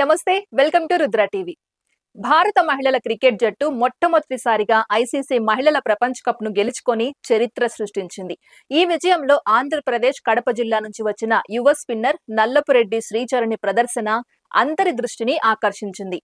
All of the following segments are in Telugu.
నమస్తే వెల్కమ్ టు రుద్ర టీవీ. భారత మహిళల క్రికెట్ జట్టు మొట్టమొదటిసారిగా ఐసీసీ మహిళల ప్రపంచ కప్ను గెలుచుకొని చరిత్ర సృష్టించింది. ఈ విజయంలో ఆంధ్రప్రదేశ్ కడప జిల్లా నుంచి వచ్చిన యువ స్పిన్నర్ నల్లపురెడ్డి శ్రీచరణి ప్రదర్శన అందరి దృష్టిని ఆకర్షించింది.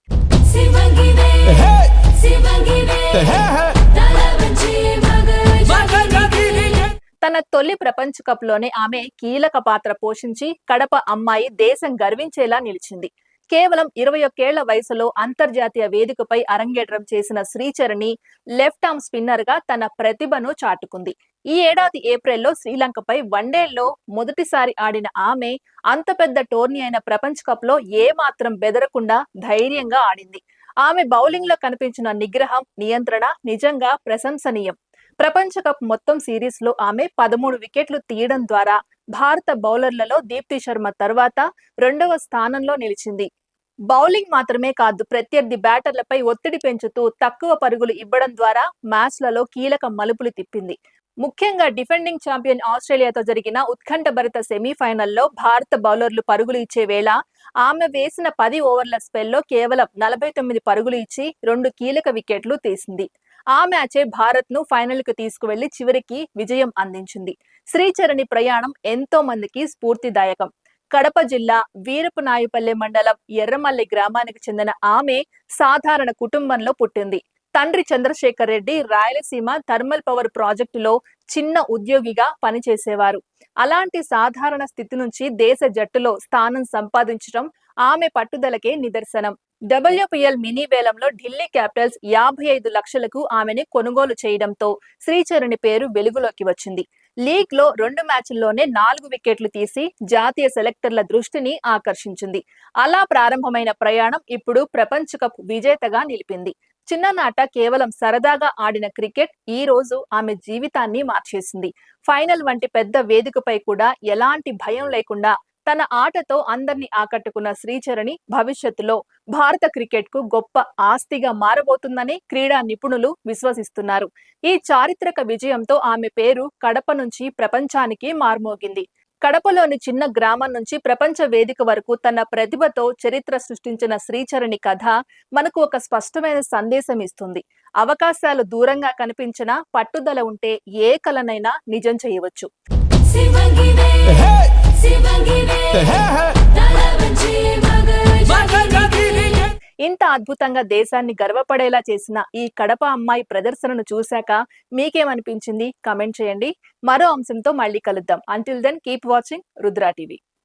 తన తొలి ప్రపంచ కప్లోనే ఆమె కీలక పాత్ర పోషించి కడప అమ్మాయి దేశం గర్వించేలా నిలిచింది. కేవలం ఇరవై ఒక్కేళ్ళ వయసులో అంతర్జాతీయ వేదికపై అరంగేట్రం చేసిన శ్రీచరణి లెఫ్ట్ ఆర్మ్ స్పిన్నర్గా తన ప్రతిభను చాటుకుంది. ఈ ఏడాది ఏప్రిల్లో శ్రీలంకపై వన్డేల్లో మొదటిసారి ఆడిన ఆమె అంత పెద్ద టోర్నీ అయిన ప్రపంచ కప్లో ఏ మాత్రం బెదరకుండా ధైర్యంగా ఆడింది. ఆమె బౌలింగ్లో కనిపించిన నిగ్రహం నియంత్రణ నిజంగా ప్రశంసనీయం. ప్రపంచ కప్ మొత్తం సిరీస్లో ఆమె పదమూడు వికెట్లు తీయడం ద్వారా భారత బౌలర్లలో దీప్తి శర్మ తర్వాత రెండవ స్థానంలో నిలిచింది. బౌలింగ్ మాత్రమే కాదు ప్రత్యర్థి బ్యాటర్లపై ఒత్తిడి పెంచుతూ తక్కువ పరుగులు ఇవ్వడం ద్వారా మ్యాచ్లలో కీలక మలుపులు తిప్పింది. ముఖ్యంగా డిఫెండింగ్ ఛాంపియన్ ఆస్ట్రేలియాతో జరిగిన ఉత్కంఠభరిత సెమీఫైనల్లో భారత బౌలర్లు పరుగులు ఇచ్చే వేళ ఆమె వేసిన పది ఓవర్ల స్పెల్లో కేవలం నలభై తొమ్మిది పరుగులు ఇచ్చి రెండు కీలక వికెట్లు తీసింది. ఆ మ్యాచే భారత్ను ఫైనల్కు తీసుకువెళ్ళి చివరికి విజయం అందించింది. శ్రీచరణి ప్రయాణం ఎంతో మందికి స్ఫూర్తిదాయకం. కడప జిల్లా వీరపునాయుపల్లె మండలం ఎర్రమల్లి గ్రామానికి చెందిన ఆమె సాధారణ కుటుంబంలో పుట్టింది. తండ్రి చంద్రశేఖర్ రెడ్డి రాయలసీమ థర్మల్ పవర్ ప్రాజెక్టులో చిన్న ఉద్యోగిగా పనిచేసేవారు. అలాంటి సాధారణ స్థితి నుంచి దేశ జట్టులో స్థానం సంపాదించడం ఆమె పట్టుదలకే నిదర్శనం. డబ్ల్యూపీఎల్ మినీ వేలంలో ఢిల్లీ క్యాపిటల్స్ యాభై ఐదు లక్షలకు ఆమెని కొనుగోలు చేయడంతో శ్రీచరణి పేరు వెలుగులోకి వచ్చింది. లీగ్లో రెండు మ్యాచ్ల్లోనే నాలుగు వికెట్లు తీసి జాతీయ సెలెక్టర్ల దృష్టిని ఆకర్షించింది. అలా ప్రారంభమైన ప్రయాణం ఇప్పుడు ప్రపంచ కప్ విజేతగా నిలిపింది. చిన్ననాట కేవలం సరదాగా ఆడిన క్రికెట్ ఈ రోజు ఆమె జీవితాన్ని మార్చేసింది. ఫైనల్ వంటి పెద్ద వేదికపై కూడా ఎలాంటి భయం లేకుండా తన ఆటతో అందరినీ ఆకట్టుకున్న శ్రీచరణి భవిష్యత్తులో భారత క్రికెట్కు గొప్ప ఆస్తిగా మారబోతుందని క్రీడా నిపుణులు విశ్వసిస్తున్నారు. ఈ చారిత్రక విజయంతో ఆమె పేరు కడప నుంచి ప్రపంచానికి మార్మోగింది. కడపలోని చిన్న గ్రామం నుంచి ప్రపంచ వేదిక వరకు తన ప్రతిభతో చరిత్ర సృష్టించిన శ్రీచరణి కథ మనకు ఒక స్పష్టమైన సందేశం ఇస్తుంది. అవకాశాలు దూరంగా కనిపించినా పట్టుదల ఉంటే ఏ కలనైనా నిజం చేయవచ్చు. ఇంత అద్భుతంగా దేశాన్ని గర్వపడేలా చేసిన ఈ కడప అమ్మాయి ప్రదర్శనను చూశాక మీకేమనిపించింది? కమెంట్ చేయండి. మరో అంశంతో మళ్ళీ కలుద్దాం. Until then keep watching Rudra TV.